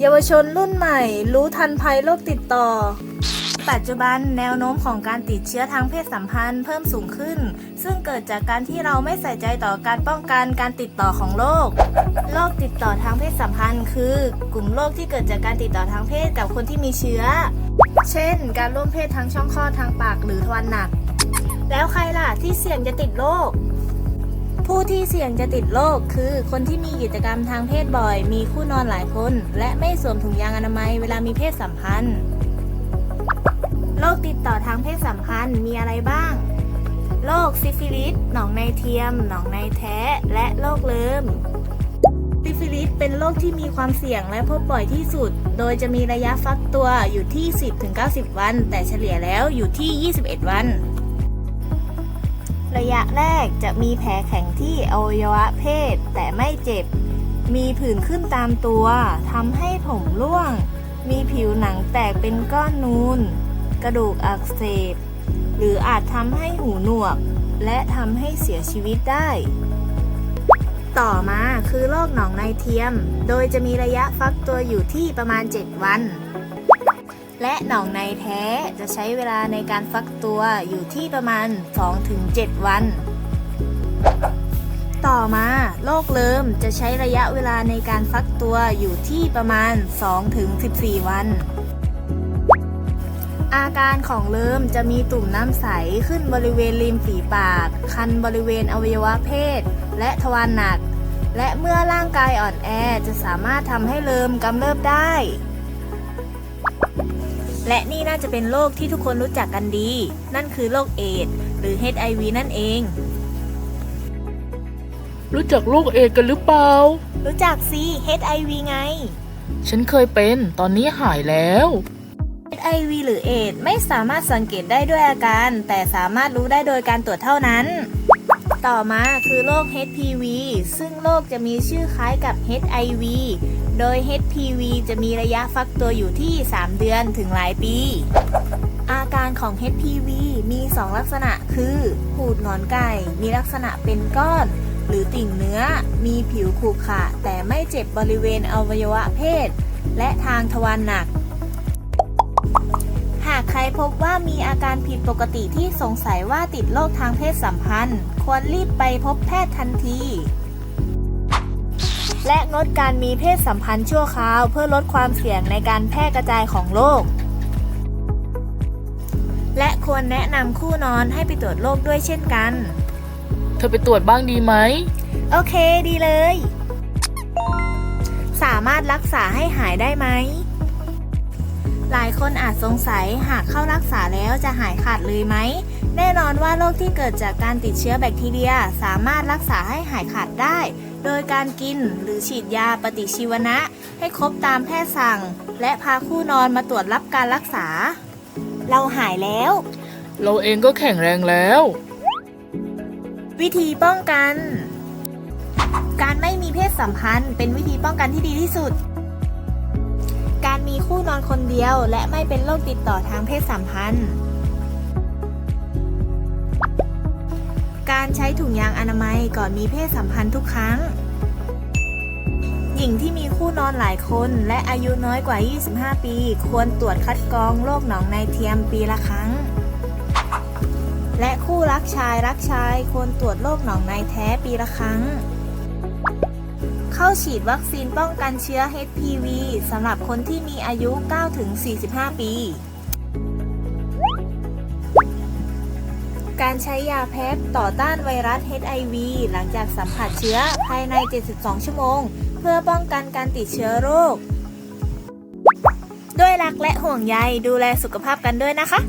เยาวชนรุ่นใหม่ รู้ทันภัยโรคติดต่อ ปัจจุบันแนวโน้มของการติดเชื้อทางเพศสัมพันธ์เพิ่มสูงขึ้น ซึ่งเกิดจากการที่เราไม่ใส่ใจต่อการป้องกันการติดต่อของโรคโรคติดต่อทางเพศสัมพันธ์ คือกลุ่มโรคที่เกิดจากการติดต่อทางเพศกับคนที่มีเชื้อ เช่น การร่วมเพศทางช่องคลอดทางปากหรือทวารหนัก แล้วใครล่ะที่เสี่ยงจะติดโรค ผู้ที่เสี่ยงจะติดโรคคือคนที่มีกิจกรรมทางเพศบ่อย มีคู่นอนหลายคน และไม่สวมถุงยางอนามัยเวลามีเพศสัมพันธ์โรคติดต่อทางเพศสัมพันธ์มีอะไรบ้างโรคซิฟิลิสหนองในเทียม หนองในแท้ และโรคเลิมซิฟิลิสเป็นโรคที่มีความเสี่ยงและพบบ่อยที่สุด โดยจะมีระยะฟักตัวอยู่ที่ 10-90 วัน แต่เฉลี่ยแล้วอยู่ที่ 21 วัน ระยะแรกจะมีแผลแข็งที่อวัยวะเพศ แต่ไม่เจ็บ มีผื่นขึ้นตามตัวทำให้ผมร่วง มีผิวหนังแตกเป็นก้อนนูน กระดูกอักเสบ หรืออาจทำให้หูหนวก และทำให้เสียชีวิตได้ ต่อมาคือโรคหนองในเทียม โดยจะมีระยะฟักตัวอยู่ที่ประมาณ 7 วัน และหนองในแท้จะใช้เวลาในการฟักตัวอยู่ที่ประมาณ 2-7 วัน ต่อมาโรคเลิมจะใช้ระยะเวลาในการฟักตัวอยู่ที่ประมาณ 2-14 วัน อาการของเลิมจะมีตุ่มน้ำใสขึ้นบริเวณริมฝีปาก คันบริเวณอวัยวะเพศ และทวารหนัก และเมื่อร่างกายอ่อนแอจะสามารถทำให้เลิมกำเริบได้ และนี่น่าจะเป็นโรคที่ทุกคนรู้จักกันดี นั่นคือโรคเอดส์หรือ HIV นั่นเอง รู้จักโรคเอดส์กันหรือเปล่า รู้จักสิ HIV ไง ฉันเคยเป็นตอนนี้หายแล้ว HIV หรือเอดส์ไม่สามารถสังเกตได้ด้วยอาการ แต่สามารถรู้ได้โดยการตรวจเท่านั้น ต่อมาคือโรค HPV ซึ่งโรคจะมีชื่อคล้ายกับ HIV โดย HPV จะมีระยะฟักตัวอยู่ที่ 3 เดือนถึงหลายปี อาการของ HPV มี 2 ลักษณะคือ หูดหงอนไก่ มีลักษณะเป็นก้อน หรือติ่งเนื้อ มีผิวขรุขระแต่ไม่เจ็บบริเวณอวัยวะเพศ และทางทวารหนัก ใครพบว่ามีอาการผิดปกติที่สงสัยว่าติดโรคทางเพศสัมพันธ์ ควรรีบไปพบแพทย์ทันที และงดการมีเพศสัมพันธ์ชั่วคราวเพื่อลดความเสี่ยงในการแพร่กระจายของโรคและควรแนะนำคู่นอนให้ไปตรวจโรคด้วยเช่นกัน เธอไปตรวจบ้างดีไหม โอเคดีเลย สามารถรักษาให้หายได้ไหม หลายคนอาจสงสัยหากเข้ารักษาแล้วจะหายขาดเลยไหม แน่นอนว่าโรคที่เกิดจากการติดเชื้อแบคทีเรียสามารถรักษาให้หายขาดได้ โดยการกินหรือฉีดยาปฏิชีวนะ ให้ครบตามแพทย์สั่ง และพาคู่นอนมาตรวจรับการรักษา เราหายแล้ว เราเองก็แข็งแรงแล้ว วิธีป้องกัน การไม่มีเพศสัมพันธ์เป็นวิธีป้องกันที่ดีที่สุด การมีคู่นอนคนเดียว และไม่เป็นโรคติดต่อทางเพศสัมพันธ์ การใช้ถุงยางอนามัยก่อนมีเพศสัมพันธ์ทุกครั้ง หญิงที่มีคู่นอนหลายคนและอายุน้อยกว่า 25 ปี ควรตรวจคัดกรองโรคหนองในเทียมปีละครั้ง และคู่รักชายรักชายควรตรวจโรคหนองในแท้ปีละครั้ง เข้าฉีดวัคซีนป้องกันเชื้อ HPV สำหรับคนที่มีอายุ 9-45 ปี การใช้ยาแพทย์ต่อต้านไวรัส HIV หลังจากสัมผัสเชื้อภายใน 72 ชั่วโมง เพื่อป้องกันการติดเชื้อโรค ด้วยรักและห่วงใยดูแลสุขภาพกันด้วยนะคะ